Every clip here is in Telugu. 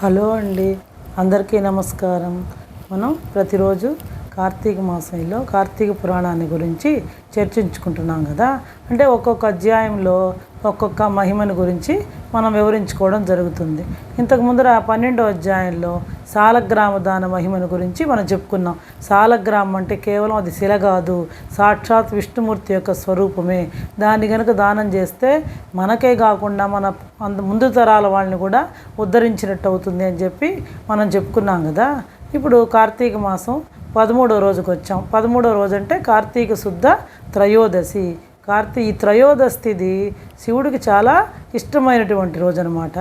హలో అండి అందరికీ నమస్కారం. మనం ప్రతిరోజు కార్తీక మాసంలో కార్తీక పురాణాన్ని గురించి చర్చించుకుంటున్నాం కదా. అంటే ఒక్కొక్క అధ్యాయంలో ఒక్కొక్క మహిమను గురించి మనం వివరించుకోవడం జరుగుతుంది. ఇంతకు ముందర పన్నెండో అధ్యాయంలో సాలగ్రామ దాన మహిమను గురించి మనం చెప్పుకున్నాం. సాలగ్రామం అంటే కేవలం అది శిల కాదు సాక్షాత్ విష్ణుమూర్తి యొక్క స్వరూపమే. దాన్ని కనుక దానం చేస్తే మనకే కాకుండా మన అంత ముందు తరాల వాళ్ళని కూడా ఉద్ధరించినట్టు అవుతుంది అని చెప్పి మనం చెప్పుకున్నాం కదా. ఇప్పుడు కార్తీక మాసం పదమూడో రోజుకి వచ్చాం. పదమూడో రోజు అంటే కార్తీక శుద్ధ త్రయోదశి. కార్తీ ఈ త్రయోదశిది శివుడికి చాలా ఇష్టమైనటువంటి రోజు అనమాట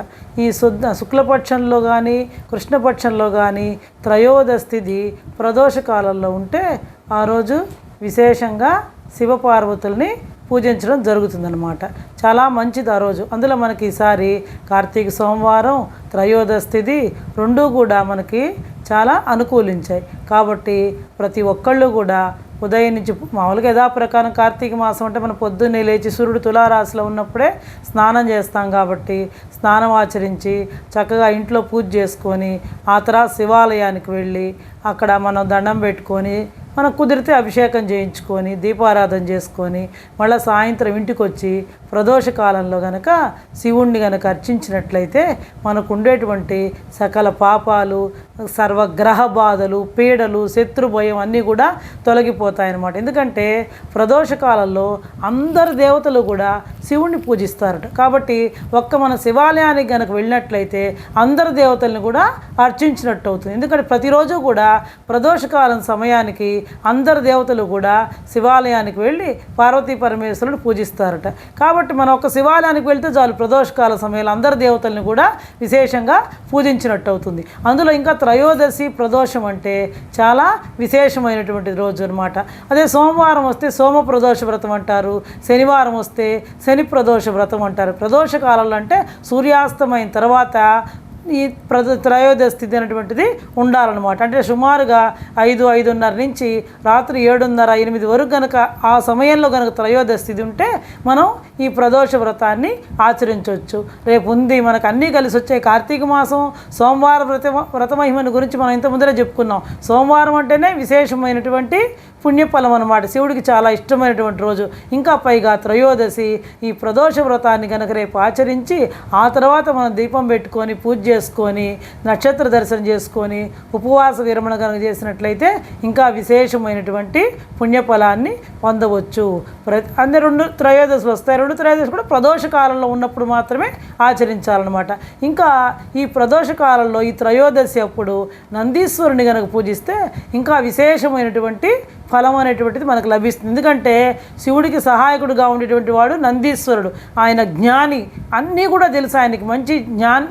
ఈ శుద్ధ శుక్లపక్షంలో కానీ కృష్ణపక్షంలో కానీ త్రయోదశిది ప్రదోష కాలంలో ఉంటే ఆ రోజు విశేషంగా శివపార్వతుల్ని పూజించడం జరుగుతుందన్నమాట. చాలా మంచిది ఆ రోజు. అందులో మనకి ఈసారి కార్తీక సోమవారం త్రయోదశ తిథి రెండూ కూడా మనకి చాలా అనుకూలించాయి. కాబట్టి ప్రతి ఒక్కళ్ళు కూడా ఉదయం నుంచి మామూలుగా యథాప్రకారం కార్తీక మాసం అంటే మనం పొద్దున్నే లేచి సూర్యుడు తులారాశిలో ఉన్నప్పుడే స్నానం చేస్తాం కాబట్టి స్నానం ఆచరించి చక్కగా ఇంట్లో పూజ చేసుకొని ఆ తర్వాత శివాలయానికి వెళ్ళి అక్కడ మనం దండం పెట్టుకొని మనకు కుదిరితే అభిషేకం చేయించుకొని దీపారాధన చేసుకొని మళ్ళీ సాయంత్రం ఇంటికి వచ్చి ప్రదోష కాలంలో గనక శివుణ్ణి గనక అర్చించినట్లయితే మనకు ఉండేటువంటి సకల పాపాలు సర్వగ్రహ బాధలు పీడలు శత్రు భయం అన్నీ కూడా తొలగిపోతాయన్నమాట. ఎందుకంటే ప్రదోష కాలంలో అందరు దేవతలు కూడా శివుణ్ణి పూజిస్తారట. కాబట్టి ఒక్క మన శివాలయానికి గనక వెళ్ళినట్లయితే అందరు దేవతల్ని కూడా అర్చించినట్టు అవుతుంది. ఎందుకంటే ప్రతిరోజు కూడా ప్రదోషకాలం సమయానికి అందరు దేవతలు కూడా శివాలయానికి వెళ్ళి పార్వతీ పరమేశ్వరుడు పూజిస్తారట. కాబట్టి కాబట్టి మనం ఒక శివాలయానికి వెళ్తే చాలు ప్రదోషకాల సమయంలో అందరి దేవతల్ని కూడా విశేషంగా పూజించినట్టు అవుతుంది. అందులో ఇంకా త్రయోదశి ప్రదోషం అంటే చాలా విశేషమైనటువంటి రోజు అనమాట అదే సోమవారం వస్తే సోమ ప్రదోష వ్రతం అంటారు శనివారం వస్తే శని ప్రదోష వ్రతం అంటారు. ప్రదోష కాలంలో అంటే సూర్యాస్తమైన తర్వాత ఈ ప్రద త్రయోదశ స్థితి అనేటువంటిది ఉండాలన్నమాట. అంటే సుమారుగా ఐదు ఐదున్నర నుంచి రాత్రి ఏడున్నర ఎనిమిది వరకు కనుక ఆ సమయంలో కనుక త్రయోదశ స్థితి ఉంటే మనం ఈ ప్రదోష వ్రతాన్ని ఆచరించవచ్చు. రేపు ఉంది మనకు అన్నీ కలిసి వచ్చే కార్తీక మాసం సోమవార వ్రత వ్రతమహిమని గురించి మనం ఇంత ముందరే చెప్పుకున్నాం. సోమవారం అంటేనే విశేషమైనటువంటి పుణ్యఫలం అనమాట శివుడికి చాలా ఇష్టమైనటువంటి రోజు. ఇంకా పైగా త్రయోదశి ఈ ప్రదోష వ్రతాన్ని కనుక రేపు ఆచరించి ఆ తర్వాత మనం దీపం పెట్టుకొని పూజ చేసుకొని నక్షత్ర దర్శనం చేసుకొని ఉపవాస విరమణ కనుక చేసినట్లయితే ఇంకా విశేషమైనటువంటి పుణ్యఫలాన్ని పొందవచ్చు. ప్రతి అన్ని రెండు త్రయోదశులు వస్తాయి రెండు త్రయోదశి కూడా ప్రదోష కాలంలో ఉన్నప్పుడు మాత్రమే ఆచరించాలన్నమాట. ఇంకా ఈ ప్రదోష కాలంలో ఈ త్రయోదశి అప్పుడు నందీశ్వరుని కనుక పూజిస్తే ఇంకా విశేషమైనటువంటి ఫలం అనేటువంటిది మనకు లభిస్తుంది. ఎందుకంటే శివుడికి సహాయకుడుగా ఉండేటువంటి వాడు నందీశ్వరుడు. ఆయన జ్ఞాని. అన్నీ కూడా తెలుసు ఆయనకి. మంచి జ్ఞాన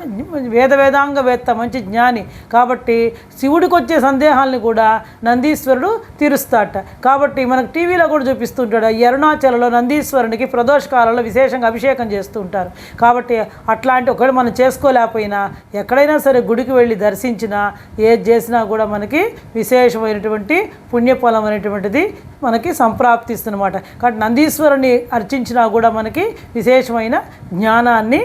వేద వేదాంగ వేత్త మంచి జ్ఞాని. కాబట్టి శివుడికి వచ్చే సందేహాలను కూడా నందీశ్వరుడు తీరుస్తాట. కాబట్టి మనకు టీవీలో కూడా చూపిస్తుంటాడు ఈ అరుణాచలలో నందీశ్వరునికి ప్రదోష కాలంలో విశేషంగా అభిషేకం చేస్తూ ఉంటారు. కాబట్టి అట్లాంటి ఒకటి మనం చేసుకోలేకపోయినా ఎక్కడైనా సరే గుడికి వెళ్ళి దర్శించినా ఏది చేసినా కూడా మనకి విశేషమైనటువంటి పుణ్యఫలం అనేటువంటిది మనకి సంప్రాప్తిస్తుందన్నమాట. కాబట్టి నందీశ్వరుని అర్చించినా కూడా మనకి విశేషమైన జ్ఞానాన్ని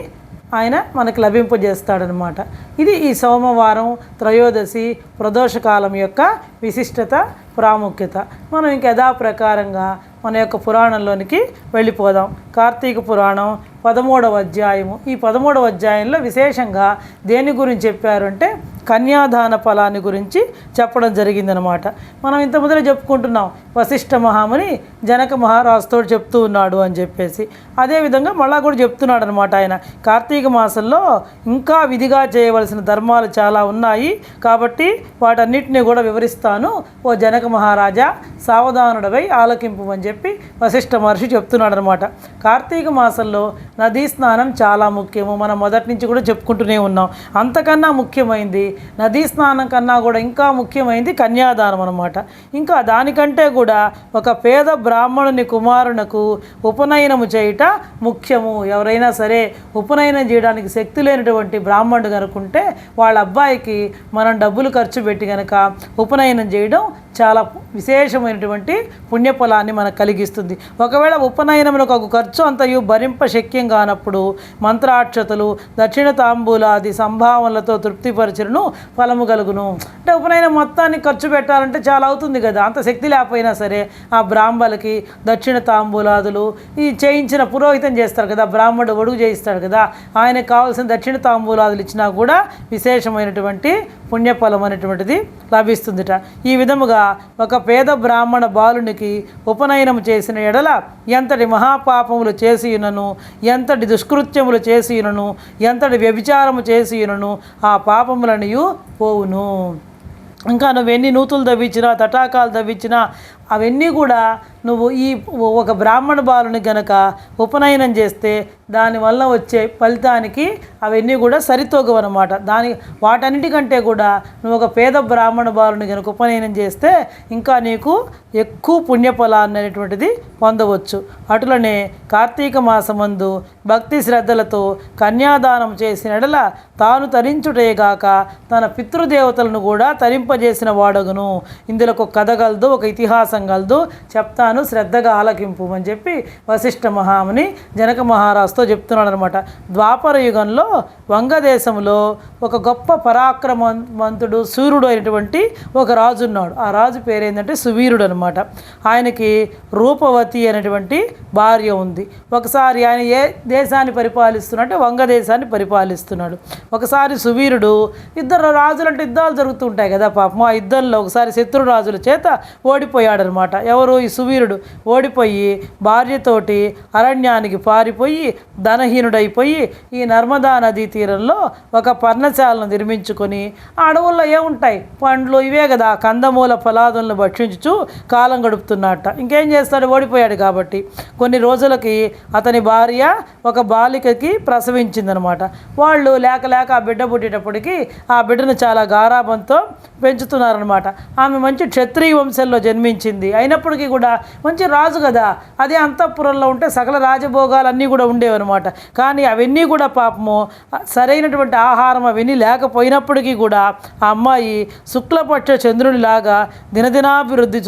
ఆయన మనకు లభింపజేస్తాడనమాట ఇది ఈ సోమవారం త్రయోదశి ప్రదోషకాలం యొక్క విశిష్టత ప్రాముఖ్యత. మనం ఇంక యథాప్రకారంగా మన యొక్క పురాణంలోనికి వెళ్ళిపోదాం. కార్తీక పురాణం పదమూడవ అధ్యాయము. ఈ పదమూడవ అధ్యాయంలో విశేషంగా దేని గురించి చెప్పారంటే కన్యాదాన ఫలాన్ని గురించి చెప్పడం జరిగిందనమాట మనం ఇంత ముందరే చెప్పుకుంటున్నాం వశిష్ఠ మహాముని జనక మహారాజుతో చెప్తూ ఉన్నాడు అని చెప్పేసి. అదేవిధంగా మళ్ళా కూడా చెప్తున్నాడు అనమాట ఆయన. కార్తీక మాసంలో ఇంకా విధిగా చేయవలసిన ధర్మాలు చాలా ఉన్నాయి కాబట్టి వాటన్నిటిని కూడా వివరిస్తాను. ఓ జనక మహారాజా సావధానుడవై ఆలకింపు అని చెప్పి వశిష్ఠ మహర్షి చెప్తున్నాడు అనమాట కార్తీక మాసంలో నదీ స్నానం చాలా ముఖ్యము. మనం మొదటి నుంచి కూడా చెప్పుకుంటూనే ఉన్నాం. అంతకన్నా ముఖ్యమైంది నదీ స్నానం కన్నా కూడా ఇంకా ముఖ్యమైంది కన్యాదానం అనమాట ఇంకా దానికంటే కూడా ఒక పేద బ్రాహ్మణుని కుమారునకు ఉపనయనము చేయుట ముఖ్యము. ఎవరైనా సరే ఉపనయనం చేయడానికి శక్తి లేనటువంటి బ్రాహ్మణుడు కనుకుంటే వాళ్ళ అబ్బాయికి మనం డబ్బులు ఖర్చు పెట్టి కనుక ఉపనయనం చేయడం చాలా విశేషమైనటువంటి పుణ్యఫలాన్ని మనకు కలిగిస్తుంది. ఒకవేళ ఉపనయనములకు ఒక ఖర్చు అంతయు భరింప శక్యం కానప్పుడు మంత్రాక్షతలు దక్షిణ తాంబూలాది సంభావనలతో తృప్తిపరచును ఫలము కలుగును. అంటే ఉపనయనం మొత్తాన్ని ఖర్చు పెట్టాలంటే చాలా అవుతుంది కదా. అంత శక్తి లేకపోయినా సరే ఆ బ్రాహ్మలకి దక్షిణ తాంబూలాదులు ఈ చేయించిన పురోహితం చేస్తారు కదా బ్రాహ్మడు ఒడుగు చేయిస్తాడు కదా. ఆయనకు కావాల్సిన దక్షిణ తాంబూలాదులు ఇచ్చినా కూడా విశేషమైనటువంటి పుణ్యఫలం అనేటువంటిది లభిస్తుందిట. ఈ విధముగా ఒక పేద బ్రాహ్మణ బాలునికి ఉపనయనం చేసిన ఎడల ఎంతటి మహాపాపములు చేసియునను ఎంతటి దుష్కృత్యములు చేసినను ఎంతటి వ్యభిచారము చేసినను ఆ పాపములనియు పోవును. ఇంకా నువ్వు ఎన్ని నూతులు తవ్వించినా తటాకాలు తవ్వించినా అవన్నీ కూడా నువ్వు ఈ ఒక బ్రాహ్మణ బాలుని గనక ఉపనయనం చేస్తే దానివల్ల వచ్చే ఫలితానికి అవన్నీ కూడా సరితూగవన్నమాట దాని వాటన్నిటికంటే కూడా నువ్వు ఒక పేద బ్రాహ్మణ బాలుని గనక ఉపనయనం చేస్తే ఇంకా నీకు ఎక్కువ పుణ్యఫలాన్ని అనేటువంటిది పొందవచ్చు. అటులనే కార్తీక మాసమందు భక్తి శ్రద్ధలతో కన్యాదానం చేసిన ఎడల తాను తరించుటేగాక తన పితృదేవతలను కూడా తరింపజేసిన వాడగును. ఇందులో ఒక కథ కలదు ఒక ఇతిహాసం కలదు చెప్తాను. శ్రద్ధగా ఆలకింపు అని చెప్పి వశిష్ఠ మహాముని జనక మహారాజుతో చెప్తున్నాడు అనమాట ద్వాపర యుగంలో వంగదేశంలో ఒక గొప్ప పరాక్రమవంతుడు సూర్యుడు అయినటువంటి ఒక రాజు ఉన్నాడు. ఆ రాజు పేరు ఏంటంటే సువీరుడు అనమాట ఆయనకి రూపవతి అనేటువంటి భార్య ఉంది. ఒకసారి ఆయన ఏ దేశాన్ని పరిపాలిస్తున్నాడు వంగదేశాన్ని పరిపాలిస్తున్నాడు. ఒకసారి సువీరుడు ఇద్దరు రాజులంటే యుద్ధాలు జరుగుతుంటాయి కదా పాపం. ఆ యుద్ధంలో ఒకసారి శత్రురాజుల చేత ఓడిపోయాడనమాట ఎవరు? ఈ సువీరుడు. ఓడిపోయి భార్యతోటి అరణ్యానికి పారిపోయి ధనహీనుడైపోయి ఈ నర్మదా నదీ తీరంలో ఒక పర్ణశాలను నిర్మించుకొని అడవుల్లో ఏముంటాయి? పండ్లు ఇవే కదా. కందమూల ఫలాదులను భక్షించుచు కాలం గడుపుతున్నట్ట. ఇంకేం చేస్తాడు? ఓడిపోయాడు కాబట్టి. కొన్ని రోజులకి అతని భార్య ఒక బాలికకి ప్రసవించిందనమాట. వాళ్ళు లేక లేక ఆ బిడ్డ పుట్టేటప్పటికి ఆ బిడ్డను చాలా గారాబంతో పెంచుతున్నారనమాట. ఆమె మంచి క్షత్రియ వంశంలో జన్మించింది. అయినప్పటికీ కూడా మంచి రాజు కదా. అదే అంతఃపురంలో ఉంటే సకల రాజభోగాలన్నీ కూడా ఉండేవన్నమాట. కానీ అవన్నీ కూడా పాపము సరైనటువంటి ఆహారం అవన్నీ లేకపోయినప్పటికీ కూడా ఆ అమ్మాయి శుక్లపక్ష చంద్రునిలాగా దినదినాభివృద్ధి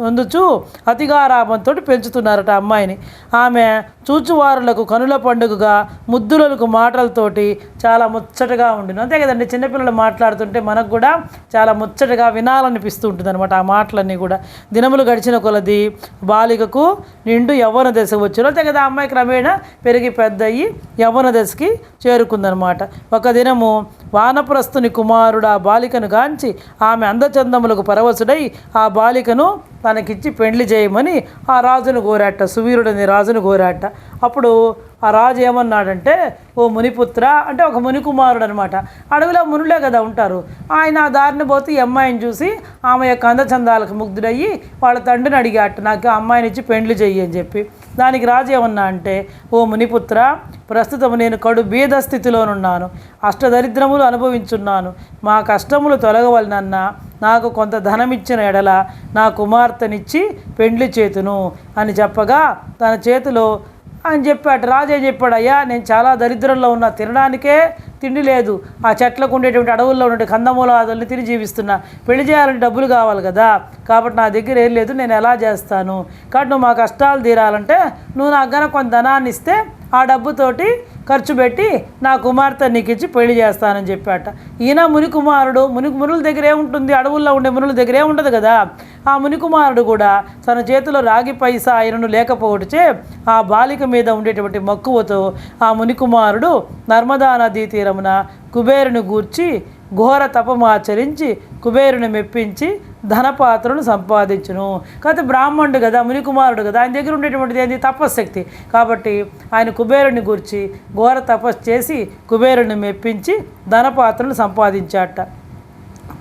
చొ- పొందుచు అతిగారాభంతో పెంచుతున్నారట అమ్మాయిని. ఆమె చూచువారులకు కనుల పండుగగా ముద్దులకు మాటలతోటి చాలా ముచ్చటగా ఉండిను. అంతే కదండి చిన్నపిల్లలు మాట్లాడుతుంటే మనకు కూడా చాలా ముచ్చటగా వినాలనిపిస్తూ ఉంటుంది అనమాట ఆ మాటలన్నీ కూడా. దినములు గడిచిన కొలది బాలికకు నిండు యవ్వన దశ వచ్చును అంతే కదా అమ్మాయి క్రమేణా పెరిగి పెద్ద అయ్యి యవ్వన దశకి చేరుకుందనమాట ఒక దినము వానప్రస్తుని కుమారుడు ఆ బాలికను గాంచి ఆమె అందచందములకు పరవశుడై ఆ బాలికను తనకిచ్చి పెండ్లి చేయమని ఆ రాజును కోరాట సువీరుడని రాజును కోరాట. అప్పుడు ఆ రాజు ఏమన్నాడంటే ఓ మునిపుత్ర అంటే ఒక మునికుమారుడు అనమాట అడవిలో మునులే కదా ఉంటారు. ఆయన ఆ దారిని పోతే ఈ అమ్మాయిని చూసి ఆమె యొక్క అందచందాలకు ముగ్ధుడయ్యి వాళ్ళ తండ్రిని అడిగాట నాకు అమ్మాయిని ఇచ్చి పెండ్లి చెయ్యి అని చెప్పి. దానికి రాజు ఏమన్నా అంటే ఓ మునిపుత్ర ప్రస్తుతం నేను కడు బీద స్థితిలోనున్నాను. అష్టదరిద్రములు అనుభవించున్నాను. మా కష్టములు తొలగవలనన్న నాకు కొంత ధనమిచ్చిన ఎడల నా కుమార్తెనిచ్చి పెండ్లి చేతును అని చెప్పగా తన చేతిలో అని చెప్పాడు. రాజే చెప్పాడు అయ్యా నేను చాలా దరిద్రంలో ఉన్నా తినడానికే తిండి లేదు. ఆ చెట్లకు ఉండేటువంటి అడవుల్లో ఉండే కందమూలాదుల్ని తిని జీవిస్తున్నా. పెళ్ళి చేయాలంటే డబ్బులు కావాలి కదా. కాబట్టి నా దగ్గర ఏం లేదు నేను ఎలా చేస్తాను? కాబట్టి నువ్వు మా కష్టాలు తీరాలంటే నువ్వు నాకు గన కొంత ధనాన్ని ఇస్తే ఆ డబ్బుతోటి ఖర్చు పెట్టి నా కుమార్తె నీకు ఇచ్చి పెళ్ళి చేస్తానని చెప్పాట. ఈయన మునికుమారుడు మునికు మునుల దగ్గర ఏముంటుంది? అడవుల్లో ఉండే మునుల దగ్గర ఏముండదు కదా? ఆ మునికుమారుడు కూడా తన చేతిలో రాగి పైసా ఆయనను లేకపోవటచే ఆ బాలిక మీద ఉండేటువంటి మక్కువతో ఆ మునికుమారుడు నర్మదా నదీ తీరం తీరమున కుబేరుని గూర్చి ఘోర తపమాచరించి కుబేరుని మెప్పించి ధనపాత్రను సంపాదించును. కాకపోతే బ్రాహ్మణుడు కదా మునికుమారుడు కదా ఆయన దగ్గర ఉండేటువంటిది ఏంది? తపస్శక్తి కాబట్టి ఆయన కుబేరుని గురించి ఘోర తపస్సు చేసి కుబేరుని మెప్పించి ధనపాత్రను సంపాదించాట.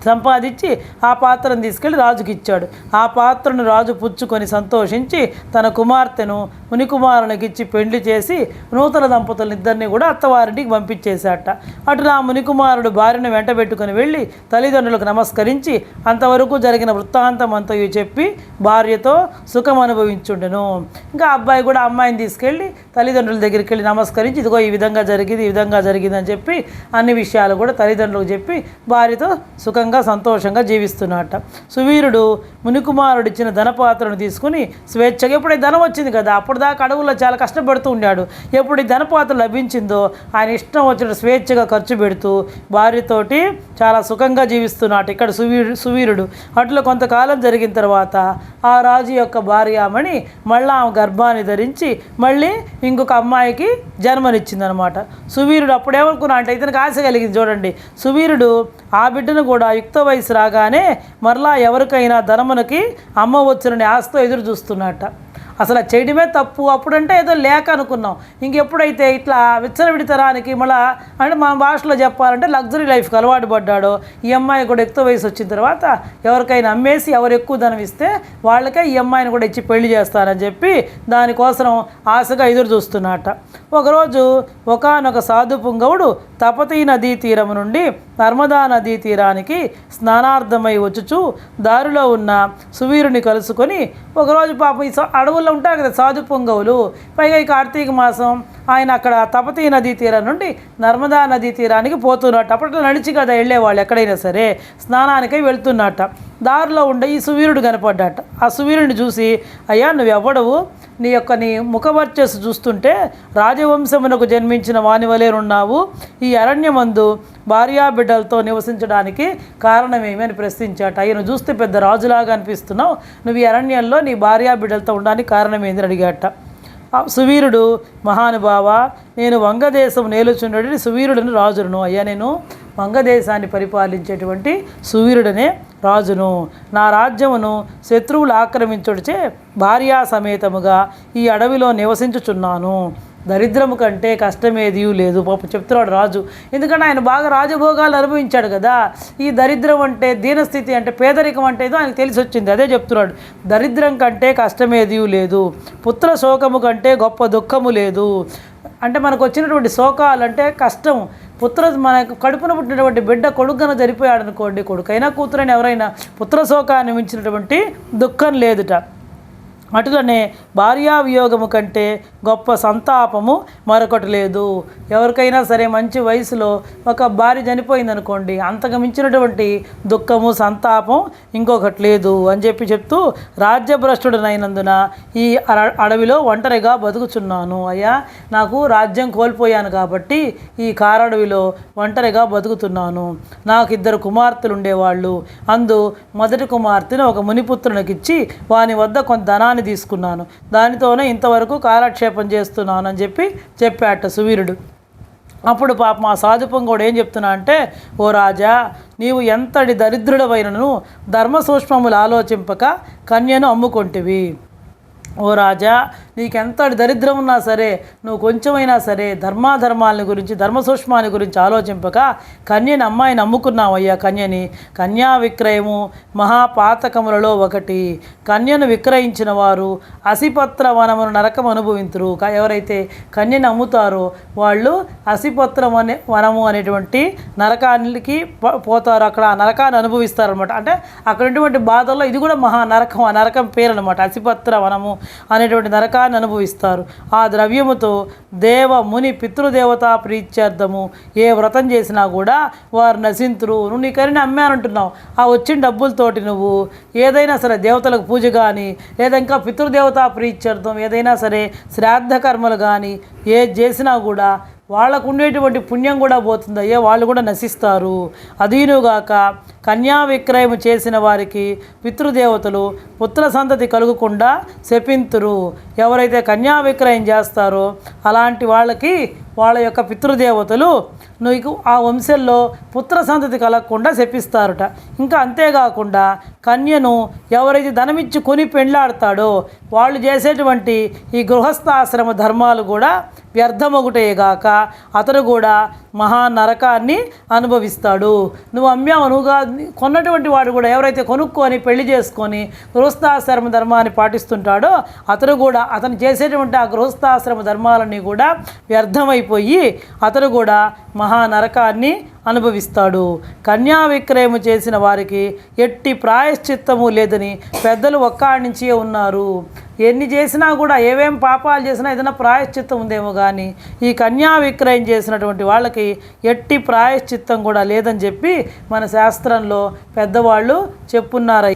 సంపాదించి ఆ పాత్రను తీసుకెళ్ళి రాజుకి ఇచ్చాడు. ఆ పాత్రను రాజు పుచ్చుకొని సంతోషించి తన కుమార్తెను మునికుమారునికి ఇచ్చి పెండ్లి చేసి నూతన దంపతులను ఇద్దరిని కూడా అత్తవారింటికి పంపించేశాట. అటు నా మునికుమారుడు భార్యను వెంట పెట్టుకుని వెళ్ళి తల్లిదండ్రులకు నమస్కరించి అంతవరకు జరిగిన వృత్తాంతం అంతయు చెప్పి భార్యతో సుఖం అనుభవించుండెను. ఇంకా అబ్బాయి కూడా అమ్మాయిని తీసుకెళ్ళి తల్లిదండ్రుల దగ్గరికి వెళ్ళి నమస్కరించి ఇదిగో ఈ విధంగా జరిగింది ఈ విధంగా జరిగింది అని చెప్పి అన్ని విషయాలు కూడా తల్లిదండ్రులకు చెప్పి భార్యతో సుఖంగా సంతోషంగా జీవిస్తున్నట్ట సువీరుడు మునికుమారుడు ఇచ్చిన ధనపాత్రను తీసుకుని స్వేచ్ఛగా ఎప్పుడు ఈ ధనం వచ్చింది కదా అప్పుడు దాకా అడవుల్లో చాలా కష్టపడుతూ ఉన్నాడు. ఎప్పుడు ఈ ధనపాత్ర లభించిందో ఆయన ఇష్టం వచ్చిన స్వేచ్ఛగా ఖర్చు పెడుతూ భార్యతోటి చాలా సుఖంగా జీవిస్తున్నాడు ఇక్కడ సువీరు సువీరుడు. అట్లా కొంతకాలం జరిగిన తర్వాత ఆ రాజు యొక్క భార్యామణి మళ్ళా ఆమె గర్భాన్ని ధరించి మళ్ళీ ఇంకొక అమ్మాయికి జన్మనిచ్చిందనమాట. సువీరుడు అప్పుడేమనుకున్నా అంటే ఇతనికి ఆశ కలిగింది చూడండి. సువీరుడు ఆ బిడ్డను కూడా యుక్త వయసు రాగానే మరలా ఎవరికైనా ధనమునకి అమ్మ వచ్చునని ఆశతో ఎదురు చూస్తున్నట్ట అసలు చేయడమే తప్పు. అప్పుడంటే ఏదో లేక అనుకున్నాం. ఇంకెప్పుడైతే ఇట్లా విచ్చలవిడితరానికి మళ్ళా అంటే మన భాషలో చెప్పాలంటే లగ్జరీ లైఫ్కి అలవాటు పడ్డాడో. ఈ అమ్మాయి కూడా ఎక్కువ వయసు వచ్చిన తర్వాత ఎవరికైనా అమ్మేసి ఎవరు ఎక్కువ ధనం ఇస్తే వాళ్ళకే ఈ అమ్మాయిని కూడా ఇచ్చి పెళ్ళి చేస్తారని చెప్పి దానికోసం ఆశగా ఎదురు చూస్తున్నట. ఒకరోజు ఒకానొక సాధు పుంగవుడు తపతీ నదీ తీరం నుండి నర్మదా నదీ తీరానికి స్నానార్థమై వచ్చుచు దారిలో ఉన్న సువీరుని కలుసుకొని ఒకరోజు పాపం ఈ అడవుల్లో ఉంటారు కదా సాధు పొంగవులు. పైగా ఈ కార్తీక మాసం ఆయన అక్కడ తపతీ నదీ తీరం నుండి నర్మదా నదీ తీరానికి పోతున్నట్టు. అప్పట్లో నడిచి కదా వెళ్ళేవాళ్ళు ఎక్కడైనా సరే స్నానానికై వెళ్తున్నట్ట. దారిలో ఉండే ఈ సువీరుడు కనపడ్డాట. ఆ సువీరుడిని చూసి అయ్యా నువ్వు ఎవ్వడవు నీ యొక్క నీ ముఖవర్చస్సు చూస్తుంటే రాజవంశమునకు జన్మించిన వానివలేనున్నావు ఈ అరణ్యమందు భార్యా బిడ్డలతో నివసించడానికి కారణమేమి? అని ప్రశ్నించాట. ఆయన చూస్తే పెద్ద రాజులాగా అనిపిస్తున్నావు. నువ్వు ఈ అరణ్యంలో నీ భార్యా బిడ్డలతో ఉండడానికి కారణమేంది? అని అడిగాట. సువీరుడు మహానుభావ నేను వంగదేశం నేలుచున్నటువంటి సువీరుడిని రాజును. అయ్యా నేను వంగదేశాన్ని పరిపాలించేటువంటి సువీరుడనే రాజును. నా రాజ్యమును శత్రువులు ఆక్రమించుడిచే భార్యా సమేతముగా ఈ అడవిలో నివసించుచున్నాను. దరిద్రము కంటే కష్టమేది లేదు. పాప చెప్తున్నాడు రాజు. ఎందుకంటే ఆయన బాగా రాజభోగాలు అనుభవించాడు కదా. ఈ దరిద్రం అంటే దీనస్థితి అంటే పేదరికం అంటే ఏదో ఆయనకు తెలిసి వచ్చింది అదే చెప్తున్నాడు. దరిద్రం కంటే కష్టమేది లేదు. పుత్ర శోకము కంటే గొప్ప దుఃఖము లేదు. అంటే మనకు వచ్చినటువంటి శోకాలు అంటే కష్టం. పుత్ర మనకు కడుపున పుట్టినటువంటి బిడ్డ కొడుకున చనిపోయాడు అనుకోండి కొడుకైనా కూతురైనా ఎవరైనా పుత్ర శోకాన్ని మించినటువంటి దుఃఖం లేదుట. అటులనే భార్యా వియోగము కంటే గొప్ప సంతాపము మరొకటి లేదు. ఎవరికైనా సరే మంచి వయసులో ఒక భార్య చనిపోయిందనుకోండి అంతకు మించినటువంటి దుఃఖము సంతాపం ఇంకొకటి లేదు అని చెప్పి చెప్తూ రాజ్యభ్రష్టుడనైనందున ఈ అడవిలో ఒంటరిగా బతుకుచున్నాను. అయ్యా నాకు రాజ్యం కోల్పోయాను కాబట్టి ఈ కారడవిలో ఒంటరిగా బతుకుతున్నాను. నాకు ఇద్దరు కుమార్తెలు ఉండేవాళ్ళు అందు మొదటి కుమార్తెను ఒక మునిపుత్రునికిచ్చి వాని వద్ద కొంత ధనాన్ని తీసుకున్నాను. దానితోనే ఇంతవరకు కాలక్షేపం చేస్తున్నాను అని చెప్పి చెప్పాట సువీరుడు. అప్పుడు పాపం ఆ సాధుపం కూడా ఏం చెప్తున్నా అంటే ఓ రాజా నీవు ఎంతటి దరిద్రుడవైనను ధర్మ సూక్ష్మములు ఆలోచింపక కన్యను అమ్ముకొంటివి. ఓ రాజా నీకెంతటి దరిద్రం ఉన్నా సరే నువ్వు కొంచెమైనా సరే ధర్మాధర్మాలని గురించి ధర్మ సూక్ష్మాన్ని గురించి ఆలోచింపక కన్యని అమ్మాయిని అమ్ముకున్నావయ్యా కన్యని. కన్యా విక్రయము మహాపాతకములలో ఒకటి. కన్యను విక్రయించిన వారు అసిపత్ర వనమును నరకం అనుభవింతురు. ఎవరైతే కన్యను అమ్ముతారో వాళ్ళు అసిపత్రం అనే వనము అనేటువంటి నరకానికి పోతారు. అక్కడ ఆ నరకాన్ని అనుభవిస్తారు అనమాట అంటే అక్కడ ఉన్నటువంటి బాధల్లో ఇది కూడా మహా నరకం. ఆ నరకం పేరు అనమాట అసిపత్ర వనము అనేటువంటి నరకాన్ని అనుభవిస్తారు. ఆ ద్రవ్యముతో దేవ ముని పితృదేవతా ప్రీత్యర్థము. ఏ వ్రతం చేసినా కూడా వారు నశింతురు. నువ్వు నీ కరిని అమ్మానంటున్నావు ఆ వచ్చిన డబ్బులతోటి నువ్వు ఏదైనా సరే దేవతలకు పూజ కానీ లేదా ఇంకా పితృదేవతా ప్రీత్యర్థం ఏదైనా సరే శ్రాద్ధ కర్మలు కానీ ఏది చేసినా కూడా వాళ్ళకు ఉండేటువంటి పుణ్యం కూడా పోతుంది అయ్యే వాళ్ళు కూడా నశిస్తారు. అదీనుగాక కన్యా విక్రయం చేసిన వారికి పితృదేవతలు పుత్ర సంతతి కలుగకుండా శపింతురు. ఎవరైతే కన్యా విక్రయం చేస్తారో అలాంటి వాళ్ళకి వాళ్ళ యొక్క పితృదేవతలు నీకు ఆ వంశంలో పుత్ర సంతతి కలగకుండా శపిస్తారట. ఇంకా అంతేకాకుండా కన్యను ఎవరైతే ధనమిచ్చి కొని పెండ్లాడతాడో వాళ్ళు చేసేటువంటి ఈ గృహస్థాశ్రమ ధర్మాలు కూడా వ్యర్థమొకటేగాక అతడు కూడా మహా నరకాన్ని అనుభవిస్తాడు. నువ్వు అమ్మావు నువ్వుగా కొన్నటువంటి వాడు కూడా ఎవరైతే కొనుక్కొని పెళ్ళి చేసుకొని గృహస్థాశ్రమ ధర్మాన్ని పాటిస్తుంటాడో అతడు కూడా అతను చేసేటువంటి ఆ గృహస్థాశ్రమ ధర్మాలన్నీ కూడా వ్యర్థమైపోయి అతడు కూడా మహా నరకాన్ని అనుభవిస్తాడు. కన్యా విక్రయము చేసిన వారికి ఎట్టి ప్రాయశ్చిత్తము లేదని పెద్దలు ఒక్కాడి నుంచే ఉన్నారు. ఎన్ని చేసినా కూడా ఏమేం పాపాలు చేసినా ఏదైనా ప్రాయశ్చిత్తం ఉందేమో కానీ ఈ కన్యా విక్రయం చేసినటువంటి వాళ్ళకి ఎట్టి ప్రాయశ్చిత్తం కూడా లేదని చెప్పి మన శాస్త్రంలో పెద్దవాళ్ళు చెప్పున్నారు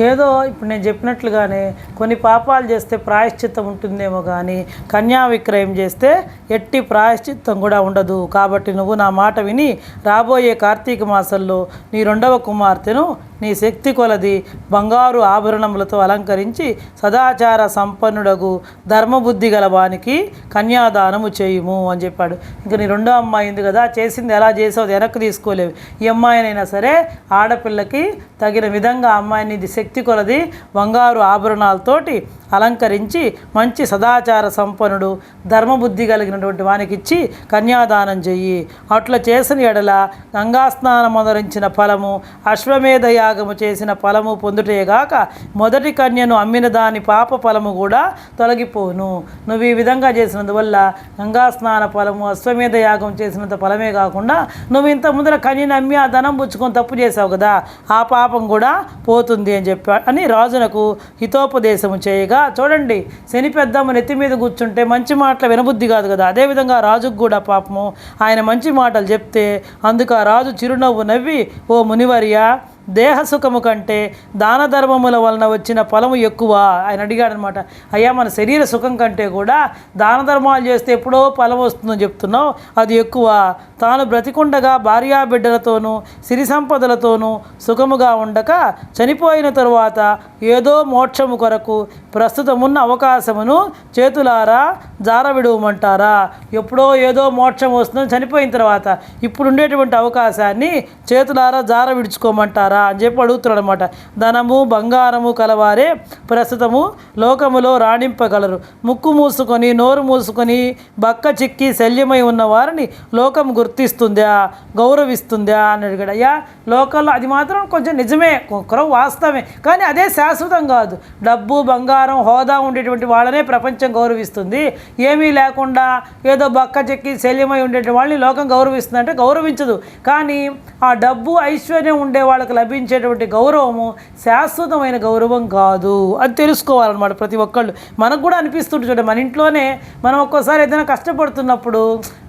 ఏదో ఇప్పుడు నేను చెప్పినట్లుగానే కొన్ని పాపాలు చేస్తే ప్రాయశ్చిత్తం ఉంటుందేమో కానీ కన్యా విక్రయం చేస్తే ఎట్టి ప్రాయశ్చిత్తం కూడా ఉండదు. కాబట్టి నువ్వు నా మాట విని రాబోయే కార్తీక మాసంలో నీ రెండవ కుమార్తెను నీ శక్తి కొలది బంగారు ఆభరణములతో అలంకరించి సదాచార సంపన్నుడగు ధర్మబుద్ధి గల వానికి కన్యాదానము చేయుము అని చెప్పాడు. ఇంకా నీ రెండో అమ్మాయి ఉంది కదా చేసింది ఎలా చేసావు అది వెనక్కి తీసుకోలేవు. ఈ అమ్మాయినైనా సరే ఆడపిల్లకి తగిన విధంగా అమ్మాయిని శక్తి శక్తి కొలది బంగారు ఆభరణాలతోటి అలంకరించి మంచి సదాచార సంపన్నుడు ధర్మబుద్ధి కలిగినటువంటి వానికి ఇచ్చి కన్యాదానం చెయ్యి. అట్లా చేసిన ఎడల గంగాస్నానం మొదరించిన ఫలము అశ్వమేధ యాగము చేసిన ఫలము పొందుటేగాక మొదటి కన్యను అమ్మిన దాని పాప ఫలము కూడా తొలగిపోను. నువ్వు ఈ విధంగా చేసినందువల్ల గంగాస్నాన ఫలము అశ్వమేధ యాగం చేసినంత ఫలమే కాకుండా నువ్వు ఇంత ముందర కన్యను అమ్మి ఆ ధనం పుచ్చుకొని తప్పు చేసావు కదా ఆ పాపం కూడా పోతుంది అని చెప్పి అని రాజునకు హితోపదేశము చేయగా చూడండి శని పెద్దమ్మ నెత్తి మీద కూర్చుంటే మంచి మాటలు వినబుద్ధి కాదు కదా. అదేవిధంగా రాజుకు కూడా పాపము. ఆయన మంచి మాటలు చెప్తే అందుకు ఆ రాజు చిరునవ్వు నవ్వి ఓ మునివర్య దేహ సుఖము కంటే దాన ధర్మముల వలన వచ్చిన ఫలము ఎక్కువ ఆయన అడిగాడనమాట. అయ్యా మన శరీర సుఖం కంటే కూడా దాన ధర్మాలు చేస్తే ఎప్పుడో ఫలం వస్తుందని చెప్తున్నావు. అది ఎక్కువ. తాను బ్రతికుండగా భార్యా బిడ్డలతోనూ సిరి సంపదలతోనూ సుఖముగా ఉండక చనిపోయిన తరువాత ఏదో మోక్షము కొరకు ప్రస్తుతమున్న అవకాశమును చేతులారా జారవిడవమంటారా? ఎప్పుడో ఏదో మోక్షం వస్తుందని చనిపోయిన తర్వాత ఇప్పుడు ఉండేటువంటి అవకాశాన్ని చేతులారా జార విడుచుకోమంటారా అని చెప్పి అడుగుతున్నాడు అనమాట ధనము బంగారము కలవారే ప్రస్తుతము లోకములో రాణింపగలరు. ముక్కు మూసుకొని నోరు మూసుకొని బక్క చిక్కి శల్యమై ఉన్న వారిని లోకం గుర్తిస్తుందా? గౌరవిస్తుందా? అని అడిగాడు. అయ్యా లోకంలో అది మాత్రం కొంచెం నిజమే ఒక్కరో వాస్తవమే. కానీ అదే శాశ్వతం కాదు. డబ్బు బంగారం హోదా ఉండేటువంటి వాళ్ళనే ప్రపంచం గౌరవిస్తుంది. ఏమీ లేకుండా ఏదో బక్క చెక్కి శల్యమై ఉండేటువంటి వాళ్ళని లోకం గౌరవిస్తుంది అంటే గౌరవించదు. కానీ ఆ డబ్బు ఐశ్వర్యం ఉండే వాళ్ళకి లభించేటువంటి గౌరవము శాశ్వతమైన గౌరవం కాదు. అది తెలుసుకోవాలన్నమాట ప్రతి ఒక్కళ్ళు. మనకు కూడా అనిపిస్తుంటుంది చూడండి మన ఇంట్లోనే మనం ఒక్కోసారి ఏదైనా కష్టపడుతున్నప్పుడు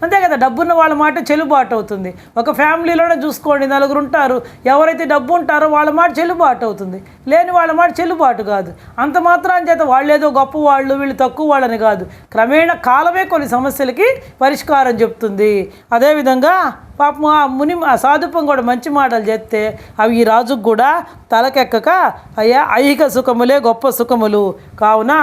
అంతే కదా డబ్బున్న వాళ్ళ మాట చెల్లుబాటు అవుతుంది. ఒక ఫ్యామిలీలోనే చూసుకోండి నలుగురు ఉంటారు. ఎవరైతే డబ్బు ఉంటారో వాళ్ళ మాట చెల్లుబాటు అవుతుంది. లేని వాళ్ళ మాట చెల్లుబాటు కాదు. అంత మాత్రం చేత వాళ్ళు ఏదో గొప్ప వాళ్ళు వీళ్ళు తక్కువ వాళ్ళని కాదు. క్రమేణా కాలమే కొన్ని సమస్యలకి పరిష్కారం చెప్తుంది. అదేవిధంగా పాపం ఆ ముని ఆ సాధుపం కూడా మంచి మాటలు చెప్తే అవి ఈ రాజుకు కూడా తలకెక్కక అయ్యా ఐహిక సుఖములే గొప్ప సుఖములు. కావున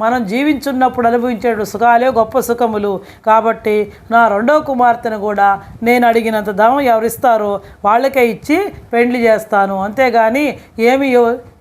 మనం జీవించున్నప్పుడు అనుభవించే సుఖాలే గొప్ప సుఖములు. కాబట్టి నా రెండో కుమార్తెను కూడా నేను అడిగినంత ధనం ఎవరిస్తారో వాళ్ళకే ఇచ్చి పెండ్లి చేస్తాను. అంతేగాని ఏమి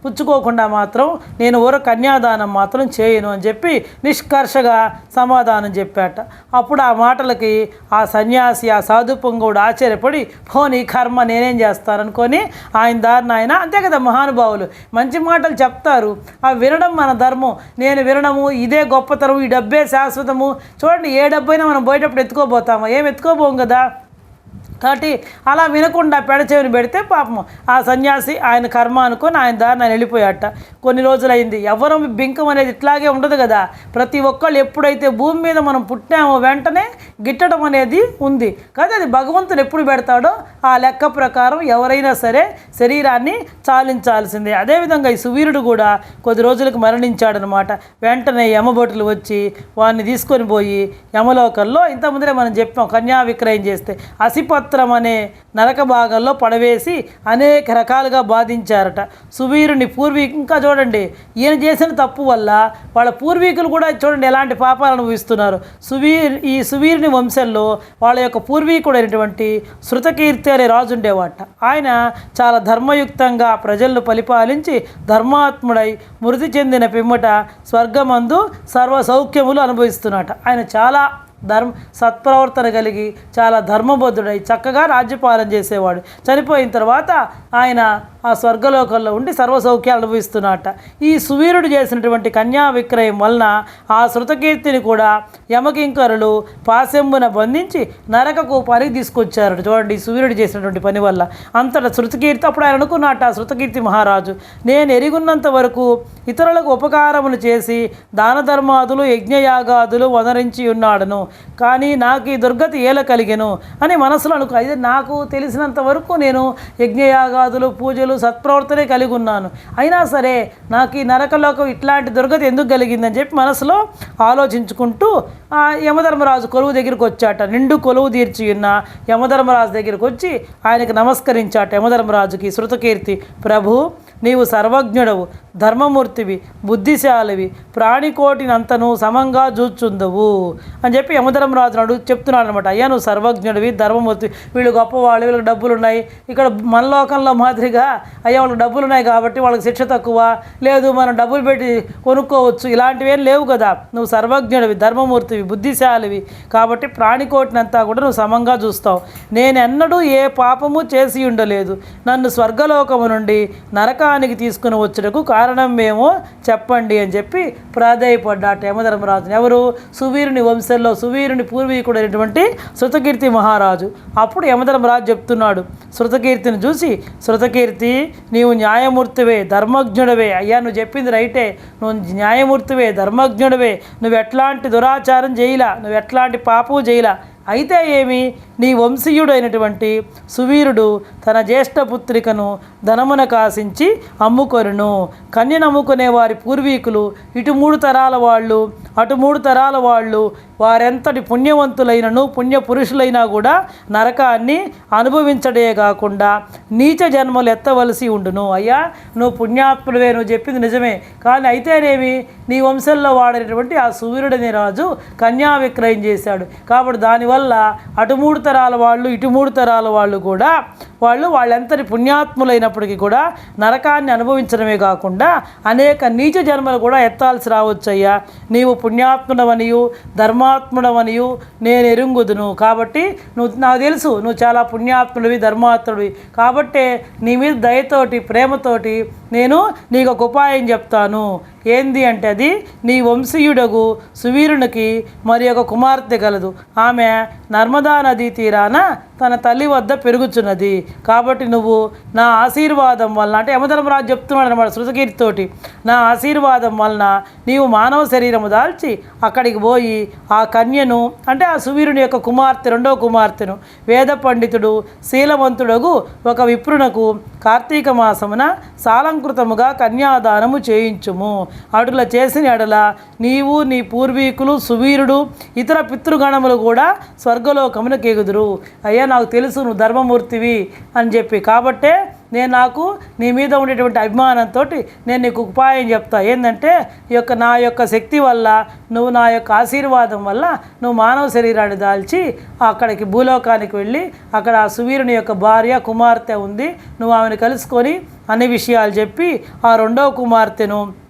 పుచ్చుకోకుండా మాత్రం నేను ఊర కన్యాదానం మాత్రం చేయను అని చెప్పి నిష్కర్షగా సమాధానం చెప్పాట. అప్పుడు ఆ మాటలకి ఆ సన్యాసి ఆ సాధు పొంగుడు ఆశ్చర్యపడి పోనీ కర్మ నేనేం చేస్తాననుకొని ఆయన దారిన ఆయన అంతే కదా మహానుభావులు మంచి మాటలు చెప్తారు. ఆ వినడం మన ధర్మం. నేను వినడము ఇదే గొప్పతనం ఈ డబ్బే శాశ్వతము. చూడండి ఏ డబ్బైనా మనం పోయేటప్పుడు ఎత్తుకోబోతామా? ఏం ఎత్తుకోబోం కదా? కాబట్టి అలా వినకుండా పెడచెవిని పెడితే పాపం ఆ సన్యాసి ఆయన కర్మ అనుకొని ఆయన దారిని ఆయన వెళ్ళిపోయాట. కొన్ని రోజులైంది. ఎవరం బింకం అనేది ఇట్లాగే ఉండదు కదా. ప్రతి ఒక్కళ్ళు ఎప్పుడైతే భూమి మీద మనం పుట్టామో వెంటనే గిట్టడం అనేది ఉంది. కానీ అది భగవంతుడు ఎప్పుడు పెడతాడో ఆ లెక్క ప్రకారం ఎవరైనా సరే శరీరాన్ని చాలించాల్సిందే. అదేవిధంగా ఈ సువీరుడు కూడా కొద్ది రోజులకు మరణించాడనమాట. వెంటనే యమభటులు వచ్చి వాడిని తీసుకొని పోయి యమలోకంలో ఇంతకుముందరే మనం చెప్పాం కన్యా విక్రయం చేస్తే. అసిపత్రం అనే నరక భాగంలో పడవేసి అనేక రకాలుగా బాధించారట. సువీరుని పూర్వీకు ఇంకా చూడండి ఈయన చేసిన తప్పు వల్ల వాళ్ళ పూర్వీకులు కూడా చూడండి ఎలాంటి పాపాలు అనుభవిస్తున్నారు. సువీర్ ఈ సువీరుని వంశంలో వాళ్ళ యొక్క పూర్వీకుడైనటువంటి శృతకీర్తి అనే రాజు ఉండేవాట. ఆయన చాలా ధర్మయుక్తంగా ప్రజలను పరిపాలించి ధర్మాత్ముడై మృతి చెందిన పిమ్మట స్వర్గమందు సర్వ సౌఖ్యములు అనుభవిస్తున్నట. ఆయన చాలా ధర్మ సత్ప్రవర్తన కలిగి చాలా ధర్మబద్ధుడై చక్కగా రాజ్యపాలన చేసేవాడు. చనిపోయిన తర్వాత ఆయన ఆ స్వర్గలోకంలో ఉండి సర్వసౌఖ్యాలు అనుభవిస్తున్నట్ట ఈ సువీరుడు చేసినటువంటి కన్యా విక్రయం వలన ఆ శృతకీర్తిని కూడా యమకింకరులు పాశంబున బంధించి నరకకు పనికి తీసుకొచ్చారు చూడండి ఈ సువీరుడు చేసినటువంటి పని వల్ల. అంతటా శృతకీర్తి అప్పుడు ఆయన అనుకున్నట్ట ఆ శృతకీర్తి మహారాజు నేను ఎరిగున్నంత వరకు ఇతరులకు ఉపకారములు చేసి దాన ధర్మాదులు యజ్ఞయాగాదులు వనరించి ఉన్నాడను. కానీ నాకు ఈ దుర్గతి ఏల కలిగెను అని మనసులో అనుకో. అయితే నాకు తెలిసినంత వరకు నేను యజ్ఞయాగాదులు పూజలు సత్ప్రవర్తనే కలిగి ఉన్నాను అయినా సరే నాకు ఈ నరకలోకం ఇట్లాంటి దుర్గతి ఎందుకు కలిగిందని చెప్పి మనసులో ఆలోచించుకుంటూ యమధర్మరాజు కొలువు దగ్గరికి వచ్చాట. నిండు కొలువు తీర్చి ఉన్న యమధర్మరాజు దగ్గరికి వచ్చి ఆయనకు నమస్కరించాట యమధర్మరాజుకి శృతకీర్తి ప్రభు నీవు సర్వజ్ఞుడవు. ధర్మమూర్తివి బుద్ధిశాలివి ప్రాణికోటినంతను సమంగా చూచుందవు అని చెప్పి యమధర్మరాజు అడుగు చెప్తున్నాడు అనమాట అయ్యా నువ్వు సర్వజ్ఞుడివి ధర్మమూర్తి వీళ్ళు గొప్పవాళ్ళు వీళ్ళకి డబ్బులు ఉన్నాయి ఇక్కడ మన లోకంలో మాదిరిగా అయ్యా వాళ్ళకి డబ్బులు ఉన్నాయి కాబట్టి వాళ్ళకి శిక్ష తక్కువ. లేదు మనం డబ్బులు పెట్టి కొనుక్కోవచ్చు. ఇలాంటివేం లేవు కదా. నువ్వు సర్వజ్ఞుడివి ధర్మమూర్తివి బుద్ధిశాలివి కాబట్టి ప్రాణికోటినంతా కూడా నువ్వు సమంగా చూస్తావు. నేను ఎన్నడూ ఏ పాపము చేసి ఉండలేదు. నన్ను స్వర్గలోకము నుండి నరకానికి తీసుకుని వచ్చుటకు కారణం మేము చెప్పండి అని చెప్పి ప్రాధేయపడ్డాట యమధర్మరాజుని ఎవరు? సువీరుని వంశంలో సువీరుని పూర్వీకుడైనటువంటి శృతకీర్తి మహారాజు. అప్పుడు యమధర్మరాజు చెప్తున్నాడు శృతకీర్తిని చూసి శృతకీర్తి నీవు న్యాయమూర్తివే ధర్మజ్ఞుడవే. అయ్యా నువ్వు చెప్పింది రైటే. నువ్వు న్యాయమూర్తివే ధర్మజ్ఞుడవే. నువ్వు ఎట్లాంటి దురాచారం చేయలా నువ్వు ఎట్లాంటి పాపం చేయలా అయితే ఏమి? నీ వంశీయుడైనటువంటి సువీరుడు తన జ్యేష్ఠ పుత్రికను ధనమున కాసించి అమ్ముకొనును. కన్యను అమ్ముకునే వారి పూర్వీకులు ఇటు మూడు తరాల వాళ్ళు అటు మూడు తరాల వాళ్ళు వారెంతటి పుణ్యవంతులైనను పుణ్య పురుషులైనా కూడా నరకాన్ని అనుభవించడే కాకుండా నీచ జన్మలు ఎత్తవలసి ఉండును. అయ్యా నువ్వు పుణ్యాత్ముడివే నువ్వు చెప్పింది నిజమే. కానీ అయితేనేమి నీ వంశంలో వాడినటువంటి ఆ సూర్యుడని రాజు కన్యా విక్రయం చేశాడు. కాబట్టి దానివల్ల అటు మూడు తరాల వాళ్ళు ఇటు మూడు తరాల వాళ్ళు కూడా వాళ్ళు వాళ్ళెంతటి పుణ్యాత్ములైనప్పటికీ కూడా నరకాన్ని అనుభవించడమే కాకుండా అనేక నీచ జన్మలు కూడా ఎత్తాల్సి రావచ్చయ్యా. నీవు పుణ్యాత్ముడవనియు ధర్మాత్ముడవనియు నేను ఎరుంగుదును కాబట్టి నువ్వు నాకు తెలుసు నువ్వు చాలా పుణ్యాత్ముడివి ధర్మాత్ముడివి. కాబట్టే నీ మీద దయతోటి ప్రేమతోటి నేను నీకు ఒక ఉపాయం చెప్తాను. ఏంది అంటే అది నీ వంశీయుడగు సువీరునికి మరి ఒక కుమార్తె కలదు. ఆమె నర్మదా నదీ తీరాన తన తల్లి వద్ద పెరుగుచున్నది. కాబట్టి నువ్వు నా ఆశీర్వాదం వలన అంటే యమధర్మరాజు చెప్తున్నాడు అనమాట శృతకీర్తితోటి నా ఆశీర్వాదం వలన నీవు మానవ శరీరము దాల్చి అక్కడికి పోయి ఆ కన్యను అంటే ఆ సువీరుని యొక్క కుమార్తె రెండవ కుమార్తెను వేద పండితుడు శీలవంతుడగు ఒక విప్రునకు కార్తీక మాసమున సాలంకృతముగా కన్యాదానము చేయించుము. అటుల చేసిన ఎడల నీవు నీ పూర్వీకులు సువీరుడు ఇతర పితృగణములు కూడా స్వర్గలోకమునకెగుదురు అయ్యా నాకు తెలుసు నువ్వు ధర్మమూర్తివి అని చెప్పి. కాబట్టే నేను నాకు నీ మీద ఉండేటువంటి అభిమానంతో నేను నీకు ఉపాయం చెప్తా. ఏంటంటే ఈ యొక్క నా యొక్క శక్తి వల్ల నువ్వు నా యొక్క ఆశీర్వాదం వల్ల నువ్వు మానవ శరీరాన్ని దాల్చి అక్కడికి భూలోకానికి వెళ్ళి అక్కడ ఆ సువీరుని యొక్క భార్య కుమార్తె ఉంది. నువ్వు ఆమెను కలుసుకొని అన్ని విషయాలు చెప్పి ఆ రెండవ కుమార్తెను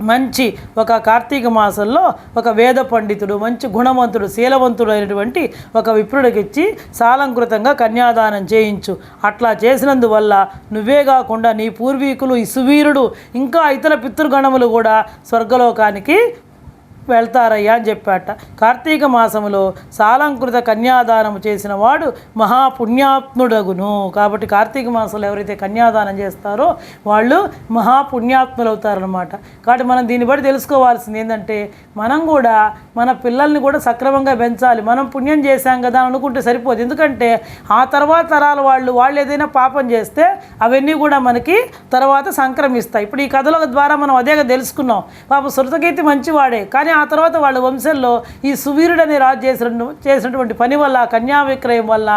మంచి ఒక కార్తీక మాసంలో ఒక వేద పండితుడు మంచి గుణవంతుడు శీలవంతుడు అయినటువంటి ఒక విప్రుడికిచ్చి సాలంకృతంగా కన్యాదానం చేయించు. అట్లా చేసినందువల్ల నువ్వే కాకుండా నీ పూర్వీకులు ఈ సువీరుడు ఇంకా ఇతర పితృగణములు కూడా స్వర్గలోకానికి వెళ్తారయ్యా అని చెప్పాట. కార్తీక మాసములో సాలంకృత కన్యాదానం చేసిన వాడు మహాపుణ్యాత్ముడగును. కాబట్టి కార్తీక మాసంలో ఎవరైతే కన్యాదానం చేస్తారో వాళ్ళు మహాపుణ్యాత్ములు అవుతారనమాట కాబట్టి మనం దీన్ని బట్టి తెలుసుకోవాల్సింది ఏంటంటే మనం కూడా మన పిల్లల్ని కూడా సక్రమంగా పెంచాలి. మనం పుణ్యం చేశాం కదా అని అనుకుంటే సరిపోదు. ఎందుకంటే ఆ తర్వాత తరాల వాళ్ళు వాళ్ళు ఏదైనా పాపం చేస్తే అవన్నీ కూడా మనకి తర్వాత సంక్రమిస్తాయి. ఇప్పుడు ఈ కథల ద్వారా మనం అదేగా తెలుసుకున్నాం. పాప శృతకీర్తి మంచివాడే. కానీ ఆ ఆ తర్వాత వాళ్ళ వంశంలో ఈ సువీరుడని రాజు చేసిన చేసినటువంటి పని వల్ల కన్యా విక్రయం వల్ల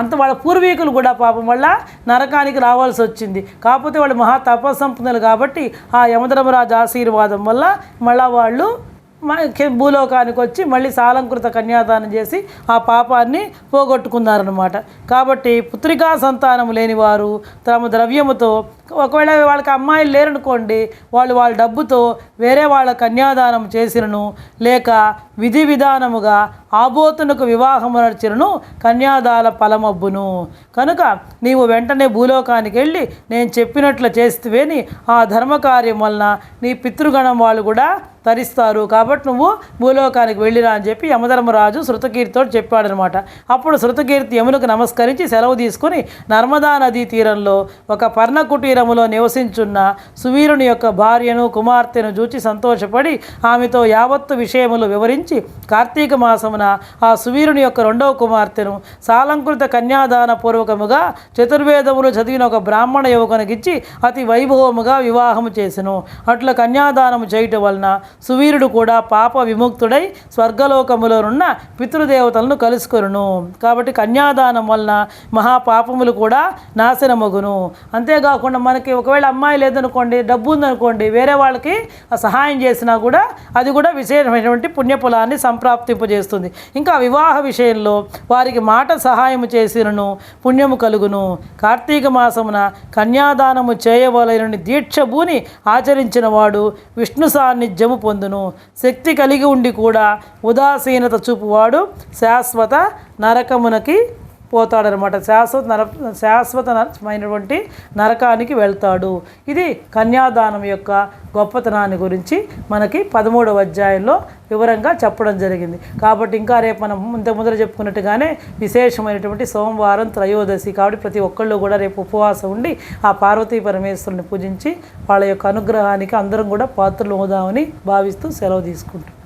అంత వాళ్ళ పూర్వీకులు కూడా పాపం వల్ల నరకానికి రావాల్సి వచ్చింది. కాకపోతే వాళ్ళు మహా తపస్సంపన్నులు కాబట్టి ఆ యమధర్మరాజు ఆశీర్వాదం వల్ల మళ్ళా వాళ్ళు భూలోకానికి వచ్చి మళ్ళీ సాలంకృత కన్యాదానం చేసి ఆ పాపాన్ని పోగొట్టుకున్నారనమాట కాబట్టి పుత్రికా సంతానం లేనివారు తమ ద్రవ్యముతో ఒకవేళ వాళ్ళకి అమ్మాయిలు లేరనుకోండి వాళ్ళు వాళ్ళ డబ్బుతో వేరే వాళ్ళ కన్యాదానం చేసినను లేక విధి విధానముగా ఆబోతునకు వివాహము నడిచినను కన్యాదాన ఫలమబ్బును. కనుక నీవు వెంటనే భూలోకానికి వెళ్ళి నేను చెప్పినట్లు చేస్తువేని ఆ ధర్మకార్యం వలన నీ పితృగణం వాళ్ళు కూడా తరిస్తారు. కాబట్టి నువ్వు భూలోకానికి వెళ్ళిరా అని చెప్పి యమధర్మరాజు శృతకీర్తితో చెప్పాడనమాట. అప్పుడు శృతకీర్తి యమునకు నమస్కరించి సెలవు తీసుకుని నర్మదా నదీ తీరంలో ఒక పర్ణ పట్టణములో నివసించున్న సువీరుని యొక్క భార్యను కుమార్తెను చూచి సంతోషపడి ఆమెతో యావత్తు విషయములు వివరించి కార్తీక మాసమున ఆ సువీరుని యొక్క రెండవ కుమార్తెను సాలంకృత కన్యాదాన పూర్వకముగా చతుర్వేదములు చదివిన ఒక బ్రాహ్మణ యువకునికిచ్చి అతి వైభవముగా వివాహము చేసెను. అట్లా కన్యాదానము చేయటం వలన సువీరుడు కూడా పాప విముక్తుడై స్వర్గలోకములోనున్న పితృదేవతలను కలుసుకొను కాబట్టి కన్యాదానం వలన మహాపాపములు కూడా నాశనమగును. అంతేకాకుండా మనకి ఒకవేళ అమ్మాయి లేదనుకోండి డబ్బు ఉందనుకోండి వేరే వాళ్ళకి సహాయం చేసినా కూడా అది కూడా విశేషమైనటువంటి పుణ్యఫలాన్ని సంప్రాప్తింపజేస్తుంది. ఇంకా వివాహ విషయంలో వారికి మాట సహాయము చేసినను పుణ్యము కలుగును. కార్తీక మాసమున కన్యాదానము చేయవలనని దీక్ష భూని ఆచరించిన వాడు విష్ణు సాన్నిధ్యము పొందును. శక్తి కలిగి ఉండి కూడా ఉదాసీనత చూపువాడు శాశ్వత నరకమునకి పోతాడనమాట. శాశ్వత నర శాశ్వతమైనటువంటి నరకానికి వెళ్తాడు. ఇది కన్యాదానం యొక్క గొప్పతనాన్ని గురించి మనకి పదమూడవ అధ్యాయంలో వివరంగా చెప్పడం జరిగింది. కాబట్టి ఇంకా రేపు మనం ఇంత ముందర చెప్పుకున్నట్టుగానే విశేషమైనటువంటి సోమవారం త్రయోదశి. కాబట్టి ప్రతి ఒక్కళ్ళు కూడా రేపు ఉపవాసం ఉండి ఆ పార్వతీ పరమేశ్వరుని పూజించి వాళ్ళ యొక్క అనుగ్రహానికి అందరం కూడా పాత్రలు అవుదామని భావిస్తూ సెలవు తీసుకుంటాం